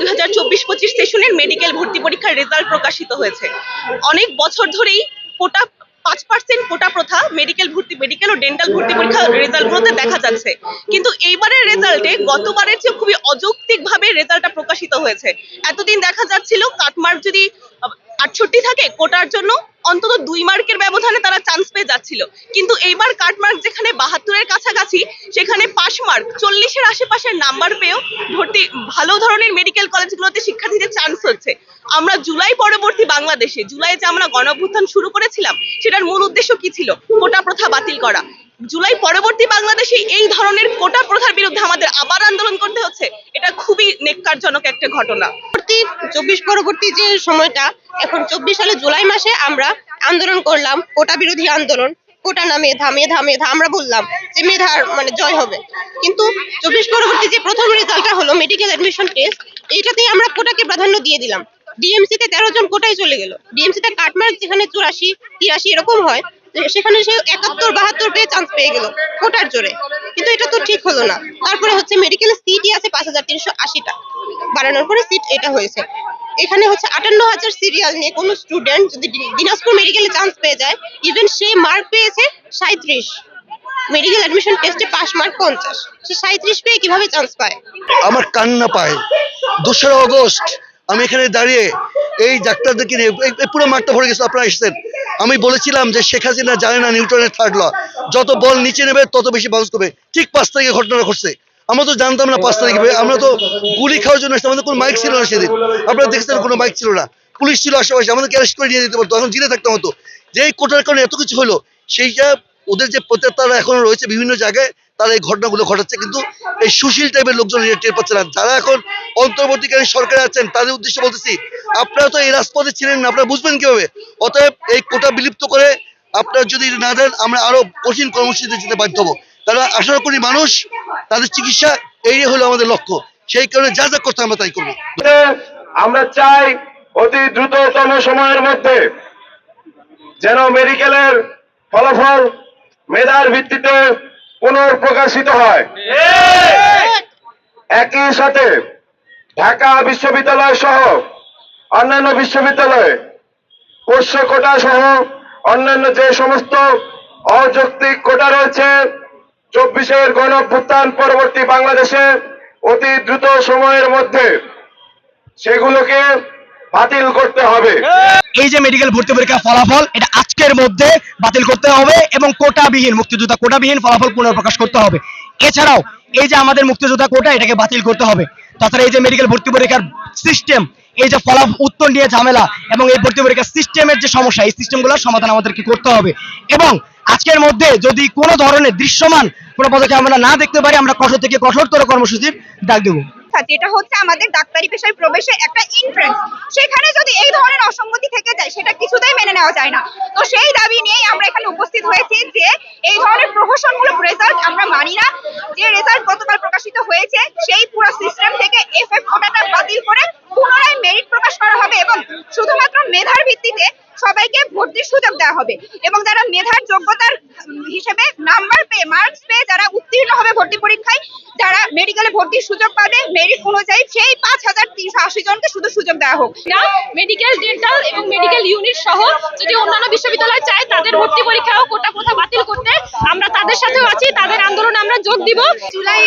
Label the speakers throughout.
Speaker 1: দুই হাজার চব্বিশ পঁচিশ সেশনের মেডিকেল ভর্তি পরীক্ষার রেজাল্ট প্রকাশিত হয়েছে। অনেক বছর ধরেই কোটা পাঁচ পার্সেন্ট কোটা প্রথা মেডিকেল ভর্তি মেডিকেল ও ডেন্টাল ভর্তি পরীক্ষার রেজাল্টগুলোতে দেখা যাচ্ছে। কিন্তু এইবারের রেজাল্টে গতবারের চেয়ে খুবই অযৌক্তিকভাবে রেজাল্টটা প্রকাশিত হয়েছে। এতদিন দেখা যাচ্ছিল কাটমার্ক যদি আটষট্টি থাকে কোটার জন্য অন্তত দুই মার্কের ব্যবধানে তারা চান্স পেয়ে যাচ্ছিল। কিন্তু এইবার কাটমার্ক যেখানে বাহাত্তরের কাছাকাছি, সেখানে পাশ মার্ক চল্লিশের আশেপাশের নাম্বার পেয়েও ভর্তি ভালো ধরনের মেডিকেল কলেজগুলোতে শিক্ষার্থীদের চান্স হচ্ছে। আমরা জুলাই পরবর্তী বাংলাদেশে জুলাই যে আমরা গণঅভ্যুত্থান শুরু করেছিলাম, সেটার মূল উদ্দেশ্য কি ছিল? কোটা প্রথা বাতিল করা। জুলাই পরবর্তী বাংলাদেশে এই ধরনের কোটা প্রথার বিরুদ্ধে আমাদের আবার আন্দোলন করতে হচ্ছে, এটা খুবই নেককারজনক একটা ঘটনা।
Speaker 2: চব্বিশ পরবর্তী যে সময়টা, এখন চব্বিশ সালে জুলাই মাসে আমরা আন্দোলন করলাম, কোটা বিরোধী আন্দোলন, কোটা না মেধা মেধা মেধা, আমরা বললাম যে মেধার মানে জয় হবে। কিন্তু চব্বিশ পরবর্তী যে প্রথম রেজাল্টটা হলো মেডিকেল অ্যাডমিশন টেস্ট এইটাতেই আমরা কোটাকে প্রাধান্য দিয়ে দিলাম। ডিএমসি তে তেরো জন কোটায় চলে গেল। ডিএমসি তে কাটমার্ক যেখানে চুরাশি, তিরাশি এরকম হয় সেখানে সে একাত্তর, বাহাত্তর পেয়ে চান্স পেয়ে গেল কোটার জোরে। কিন্তু এটা তো ঠিক হলো না। তারপরে হচ্ছে মেডিকেল সিটই আছে পাঁচ হাজার তিনশো আশিটা। বাড়ানোর পরে সিট এটা হয়েছে। এখানে হচ্ছে আটান্ন হাজার সিরিয়াল নিয়ে কোনো স্টুডেন্ট যদি দিনাজপুর মেডিকেলে চান্স পেয়ে যায় ইভেন সে মার্ক পেয়েছে সাঁত্রিশ মেডিকেল অ্যাডমিশন টেস্টে পাস মার্ক পঞ্চাশ। সে সাঁত্রিশ পেয়ে কীভাবে চান্স পায়?
Speaker 3: আমার কান্না পায়। দোসরা অগস্ট, আমি এখানে দাঁড়িয়ে এই ডাক্তারদেরকে নিয়ে পুরো মাঠটা ভরে গেছে, আপনারা এসেছেন। আমি বলেছিলাম যে শেখ হাসিনা জানে না নিউটনের থার্ড ল যত বল নিচে নেবে, তত বেশি বাউন্স করবে। ঠিক পাঁচ তারিখে ঘটনা ঘটছে। আমরা তো জানতাম না পাঁচ তারিখে। আমরা তো গুলি খাওয়ার জন্য আমাদের কোনো মাইক ছিল না সেদিন। আপনারা দেখছেন কোনো মাইক ছিল না। পুলিশ ছিল আশেপাশে। আমাদেরকে অ্যারেস্ট করে নিয়ে যেতে পারতো। এখন জিনে থাকতে হতো। যে কোটার কারণে এত কিছু হলো, সেইটা ওদের যে প্রত্যাত্মারা এখনও রয়েছে বিভিন্ন জায়গায়, তারা এই ঘটনাগুলো ঘটাচ্ছে। কিন্তু এই সুশীল টাইপের লোকজন টের পাচ্ছে না। যারা এখন অন্তর্বর্তীকালীন সরকারে আছেন, তাদের উদ্দেশ্যে বলতেছি, আপনারা তো এই রাজপথে ছিলেন না, আপনারা বুঝবেন কীভাবে? অতএব এই কোটা বিলুপ্ত করে আপনারা যদি না দেন, আমরা আরও কঠিন কর্মসূচিতে যেতে বাধ্য হব। তারা আশা করি মানুষ, তাদের চিকিৎসা এই হলো আমাদের লক্ষ্য। সেই কারণে যা যা করতে আমরা তাই করব।
Speaker 4: আমরা চাই অতি দ্রুততম সময়ের মধ্যে যেন মেডিকেলের ফলাফল মেধার ভিত্তিতে পুনর্প্রকাশিত হয়। একই সাথে ঢাকা বিশ্ববিদ্যালয় সহ অন্যান্য বিশ্ববিদ্যালয়ে পোষ্য কোটা সহ অন্যান্য যে সমস্ত অযৌক্তিক কোটা রয়েছে, চব্বিশের গণ অভ্যুত্থান পরবর্তী বাংলাদেশে অতি দ্রুত সময়ের মধ্যে সেগুলোকে বাতিল করতে হবে।
Speaker 5: যে মেডিকেল ভর্তি পরীক্ষার ফলাফল, এটা আজকের মধ্যে বাতিল করতে হবে এবং কোটাবিহীন, মুক্তিযোদ্ধা কোটাবিহীন ফলাফল পুনর্প্রকাশ করতে হবে। এছাড়াও, এই যে আমাদের মুক্তিযোদ্ধা কোটা, এটাকে বাতিল করতে হবে। তাছাড়া এই যে মেডিকেল ভর্তি পরীক্ষার সিস্টেম এই যে ফলা উত্তর নিয়ে ঝামেলা এবং এই ভর্তি পরীক্ষার সিস্টেমের যে সমস্যা, এই সিস্টেমগুলোর সমাধান আমাদেরকে করতে হবে। এবং আজকের মধ্যে যদি কোনো ধরনের দৃশ্যমান কোনো পদক্ষেপ আমরা না দেখতে পারি, আমরা কঠোর থেকে কঠোরতর কর্মসূচির ডাক দেবো।
Speaker 6: শিক্ষা যেটা হচ্ছে আমাদের ডাক্তারি পেশায় প্রবেশের একটা এন্ট্রেন্স সেখানে যদি এই ধরনের অসঙ্গতি থেকে যায়, সেটা কিছুতেই মেনে নেওয়া যায় না। তো সেই দাবি নিয়েই আমরা এখানে উপস্থিত হয়েছি যে এই ধরনের প্রহসনমূলক রেজাল্ট আমরা মানি না। যে রেজাল্ট গতকাল প্রকাশিত হয়েছে, সেই পুরো সিস্টেম থেকে এফএফ কোটাটা বাতিল করে পুনরায় মেরিট প্রকাশ করা হবে এবং শুধুমাত্র মেধার ভিত্তিতে সবাইকে ভর্তির সুযোগ দেওয়া হবে। এবং যারা মেধার যোগ্যতার হিসেবে নাম্বার পেয়ে মার্কস পেয়ে যারা উত্তীর্ণ হবে ভর্তি পরীক্ষায় যারা মেডিকেলে ভর্তির সুযোগ পাবে। মেরিট অনুযায়ী সেই পাঁচ হাজার তিনশো আশি জনকে শুধু সুযোগ দেওয়া হোক।
Speaker 7: মেডিকেল ডেন্টাল এবং মেডিকেল ইউনিট সহ যদি অন্যান্য বিশ্ববিদ্যালয় চায় তাদের ভর্তি পরীক্ষাও কোটা প্রথা বাতিল করতে আমরা তাদের সাথেও আছি তাদের আন্দোলনে আমরা যোগ দিব।
Speaker 6: জুলাই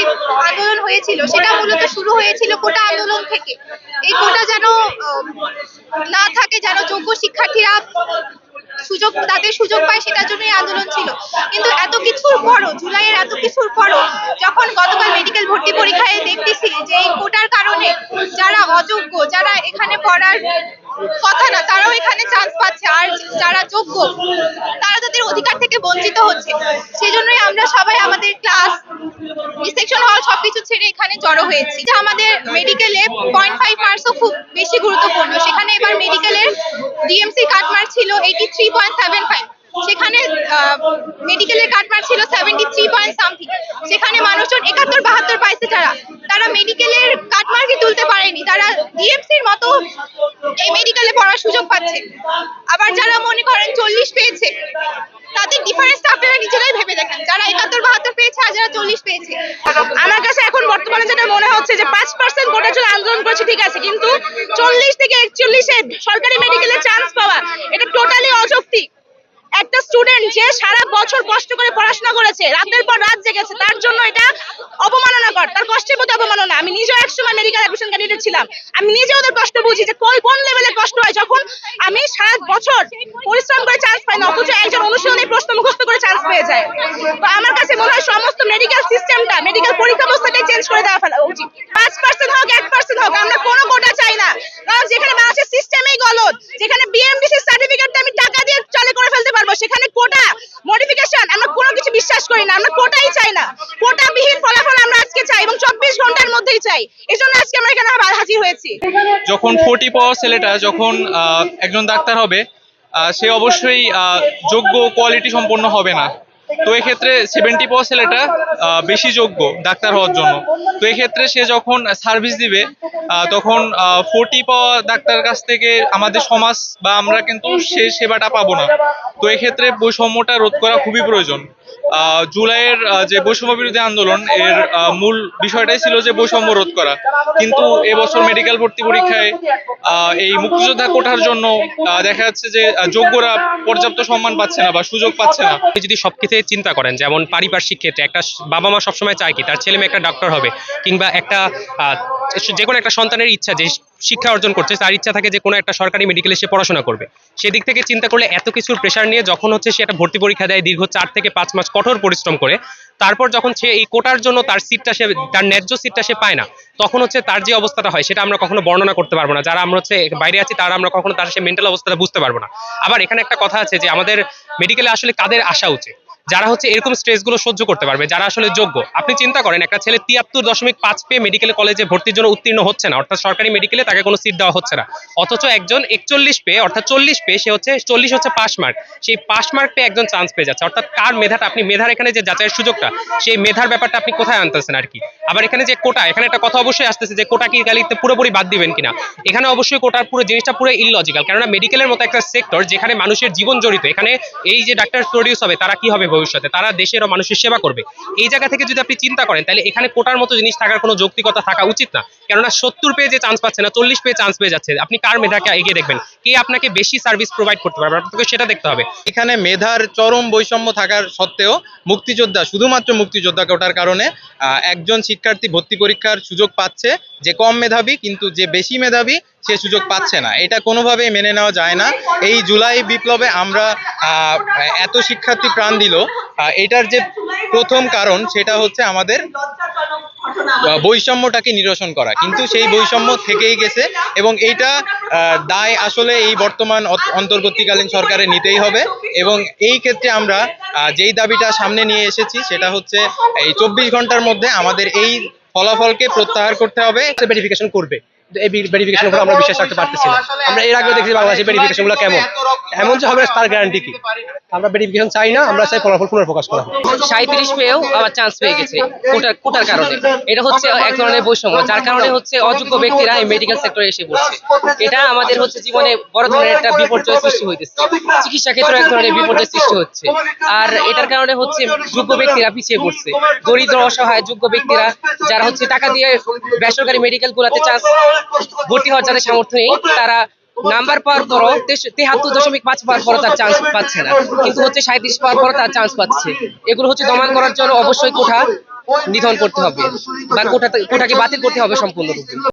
Speaker 6: আন্দোলন হয়েছিল সেটা মূলত শুরু হয়েছিল কোটা আন্দোলন থেকে। এই কোটা যেন না থাকে যেন যোগ্য শিক্ষার্থীরা সুযোগ, তাদের সুযোগ পায় সেটার জন্যই আন্দোলন ছিল। কিন্তু এত কিছুর পরও, জুলাইয়ের এত কিছুর পরও যখন গতকাল মেডিকেল ভর্তি পরীক্ষায় দেখতেছি যে এই কোটার কারণে যারা অযোগ্য, যারা এখানে পড়ার কথা না, তারাও এখানে চান্স পাচ্ছে। আর যারা যোগ্য, তারা তাদের অধিকার থেকে বঞ্চিত হচ্ছে। সেজন্যই আমরা সবাই আমাদের ক্লাস সেকশন হল সবকিছু ছেড়ে এখানে জড়ো হয়েছি। আমাদের মেডিকেলে পয়েন্ট ফাইভ মার্কসও খুব বেশি গুরুত্বপূর্ণ। সেখানে এবার মেডিকেলের ডিএমসি কাট মার্ক ছিল eighty three point seven five সেখানে মেডিকেলের কাট মার্ক ছিল সেভেন্টি থ্রি পয়েন্ট সামথিং সেখানে মানুষজন একাত্তর, বাহাত্তর পাইছে তারা। তারা মেডিকেলের কাট মার্কই তুলতে পারেনি। তারা ডিএমসির মতো এই মেডিকেলে পড়ার সুযোগ পাচ্ছে আবার যারা মনে করেন চল্লিশ পেয়েছে তাদের ডিফারেন্সটা আপনারা নিজেরাই ভেবে দেখেন যারা একাত্তর বাহাত্তর পেয়েছে আর যারা চল্লিশ পেয়েছে
Speaker 7: আমার কাছে এখন বর্তমানে যেটা মনে হচ্ছে যে পাঁচ পার্সেন্ট কোটার জন্য আন্দোলন করেছে ঠিক আছে কিন্তু চল্লিশ থেকে একচল্লিশে সরকারি মেডিকেলে চান্স পাওয়া এটা টোটালি অযৌক্তিক একটা স্টুডেন্ট যে সারা বছর কষ্ট করে পড়াশোনা করেছে। রাতের পর রাত জেগেছে। তার জন্য এটা অবমাননাকর। তার কষ্টের প্রতি অবমাননা। আমি নিজেও একসময় মেডিকেল অ্যাডমিশন ক্যান্ডিডেট ছিলাম। আমি নিজেও ওদের কষ্ট বুঝি যে কই, কোন লেভেলের কষ্ট হয়। যখন আমি সারা বছর পরিশ্রম করে চান্স পাই না, অথচ একজন অনুশীলনী প্রশ্ন মুখস্থ করে চান্স পেয়ে যায়। তো আমার কাছে মনে হয় সমস্ত মেডিকেল সিস্টেমটা মেডিকেল পরীক্ষা ব্যবস্থাটাই চেঞ্জ করে দেওয়া ফেলা উচিত। পাঁচ পার্সেন্ট হোক, এক পার্সেন্ট হোক, আমরা কোনো কোটা চাই না। কারণ যেখানে বাংলাদেশের সিস্টেমেই গলত যেখানে বিএমডিসি সার্টিফিকেটটা আমি টাকা দিয়ে চালু করে ফেলতে পারব সেখানে কোটা মডিফিকেশন আমরা কোনো কিছু বিশ্বাস করি না, আমরা কোটাই চাই না। কোটাবিহীন ফলাফল আমরা আজকে চাই এবং চব্বিশ ঘণ্টার মধ্যেই চাই। এই জন্য আজকে আমরা এখানে হাজির হয়েছি।
Speaker 8: যখন ফোর্টি পাওয়া ছেলেটা, যখন একজন ডাক্তার হবে সে অবশ্যই যোগ্য কোয়ালিটি সম্পন্ন হবে না। তো এক্ষেত্রে সেভেন্টি পাওয়া ছেলেটা বেশি যোগ্য ডাক্তার হওয়ার জন্য। তো এক্ষেত্রে সে যখন সার্ভিস দিবে তখন ফোর্টি পাওয়া ডাক্তার কাছ থেকে আমাদের সমাজ বা আমরা কিন্তু সে সেবাটা পাবো না। তো এক্ষেত্রে বৈষম্যটা রোধ করা খুবই প্রয়োজন। জুলাইয়ের যে বৈষম্য বিরোধী আন্দোলন, এর মূল বিষয়টাই ছিল যে বৈষম্য রোধ করা। কিন্তু এবছর মেডিকেল ভর্তি পরীক্ষায় এই মুক্তিযোদ্ধা কোটার জন্য দেখা যাচ্ছে যে যোগ্যরা পর্যাপ্ত সম্মান পাচ্ছে না বা সুযোগ পাচ্ছে না।
Speaker 9: যদি সব চিন্তা করেন, যেমন পারিপার্শ্বিক ক্ষেত্রে, একটা বাবা মা সবসময় চায় কি, তার ছেলে মেয়ে একটা ডক্টর হবে, কিংবা একটা যে কোনো একটা সন্তানের ইচ্ছা যে শিক্ষা অর্জন করছে, তার ইচ্ছা থাকে যে কোনো একটা সরকারি মেডিকেলে সে পড়াশোনা করবে। সেদিক থেকে চিন্তা করলে এত কিছুর প্রেশার নিয়ে যখন হচ্ছে সে একটা ভর্তি পরীক্ষা দেয় দীর্ঘ চার থেকে পাঁচ মাস কঠোর পরিশ্রম করে, তারপর যখন সে এই কোটার জন্য তার সিটটা সে, তার ন্যায্য সিটটা সে পায় না, তখন হচ্ছে তার যে অবস্থাটা হয় সেটা আমরা কখনো বর্ণনা করতে পারব না। যারা আমরা হচ্ছে বাইরে আছি তারা আমরা কখনো তার সে মেন্টাল অবস্থাটা বুঝতে পারব না। আবার এখানে একটা কথা আছে যে আমাদের মেডিকেলে আসলে কাদের আসা উচিত? যারা হচ্ছে এরকম স্ট্রেসগুলো সহ্য করতে পারবে, যারা আসলে যোগ্য। আপনি চিন্তা করেন, একটা ছেলে তিয়াত্তর দশমিক পাঁচ পেয়ে মেডিকেল কলেজে ভর্তির জন্য উত্তীর্ণ হচ্ছে না, অর্থাৎ সরকারি মেডিকেলে তাকে কোনো সিট দেওয়া হচ্ছে না। অথচ একজন একচল্লিশ পেয়ে, অর্থাৎ চল্লিশ পেয়ে সে হচ্ছে, চল্লিশ হচ্ছে পাস মার্ক সেই পাস মার্ক পেয়ে একজন চান্স পেয়ে যাচ্ছে। অর্থাৎ কার মেধাটা, আপনি মেধার এখানে যে যাচাইয়ের সুযোগটা, সেই মেধার ব্যাপারটা আপনি কোথায় আনতেছেন আর কি? আবার এখানে যে কোটা, এখানে একটা কথা অবশ্যই আসতেছে যে কোটা কি গালিতে পুরোপুরি বাদ দিবেন কিনা? এখানে অবশ্যই কোটার পুরো জিনিসটা পুরো ইললজিক্যাল কেননা মেডিকেলের মতো একটা সেক্টর যেখানে মানুষের জীবন জড়িত, এখানে এই যে ডাক্তার প্রডিউস হবে, তারা কি হবে ভবিষ্যতে, তারা দেশের মানুষের সেবা করবে। এই জায়গা থেকে যদি আপনি চিন্তা করেন, তাহলে এখানে কোটার মতো জিনিস থাকার কোনো যৌক্তিকতা থাকা উচিত না। কেননা সত্তর পেয়ে যে চান্স পাচ্ছে না, চল্লিশ পেয়ে চান্স পেয়ে যাচ্ছে। আপনি কার মেধাকে এগিয়ে দেখবেন? কে আপনাকে বেশি সার্ভিস প্রোভাইড করতে পারবে? আপনাকে সেটা দেখতে হবে।
Speaker 8: এখানে মেধার চরম বৈষম্য থাকার সত্ত্বেও মুক্তিযোদ্ধা, শুধুমাত্র মুক্তিযোদ্ধা কোটার কারণে একজন শিক্ষার্থী ভর্তি পরীক্ষার সুযোগ পাচ্ছে। যে কম মেধাবী, কিন্তু যে বেশি মেধাবী সে সুযোগ পাচ্ছে না। এটা কোনোভাবেই মেনে নেওয়া যায় না। এই জুলাই বিপ্লবে আমরা এত শিক্ষার্থী প্রাণ দিল। এটার যে প্রথম কারণ সেটা হচ্ছে আমাদের বৈষম্যটাকে নিরসন করা। কিন্তু সেই বৈষম্য থেকেই গেছে এবং এইটা দায় আসলে এই বর্তমান অন্তর্বর্তীকালীন সরকারে নিতেই হবে এবং এই ক্ষেত্রে আমরা যেই দাবিটা সামনে নিয়ে এসেছি সেটা হচ্ছে এই চব্বিশ ঘণ্টার মধ্যে আমাদের এই ফলাফলকে প্রত্যাহার করতে হবে।
Speaker 9: ভেরিফিকেশন করবে। এই ভেরিফিকেশন উপর আমরা বিশ্বাস রাখতে পারতেছি না। আমরা এর আগেও দেখেছি বাংলাদেশের ভেরিফিকেশনগুলো কেমন। এমন যে হবে তার গ্যারান্টি কি? আমরা ভেরিফিকেশন চাই না আমরা চাই ফলাফল পুনর্প্রকাশ করা।
Speaker 10: সাঁত্রিশ পেয়েও আবার চান্স পেয়ে গেছে। কোটার কোটার কারণে। এটা হচ্ছে এক ধরনের বৈষম্য যার কারণে হচ্ছে অযোগ্য ব্যক্তিরা এই মেডিকেল সেক্টরে এসে পড়ছে এটা আমাদের হচ্ছে জীবনে বড় ধরনের একটা বিপর্যয় সৃষ্টি হইতেছে। চিকিৎসা ক্ষেত্রে এক ধরনের বিপর্যয় সৃষ্টি হচ্ছে। আর এটার কারণে হচ্ছে যোগ্য ব্যক্তিরা পিছিয়ে পড়ছে। দরিদ্র অসহায় যোগ্য ব্যক্তিরা যারা হচ্ছে টাকা দিয়ে বেসরকারি মেডিকেল গুলাতে চান্স ভর্তি হওয়ার যাদের সামর্থ্য নেই, তারা নাম্বার পাওয়ার পরও তেহাত্তর দশমিক পাঁচ পাওয়ার পরও তার চান্স পাচ্ছে না। কিন্তু হচ্ছে সাঁত্রিশ পাওয়ার পরও তার চান্স পাচ্ছে। এগুলো হচ্ছে দমন করার জন্য অবশ্যই কোঠা নিধন করতে হবে বা কোঠা কোঠাকে বাতিল করতে হবে সম্পূর্ণরূপে।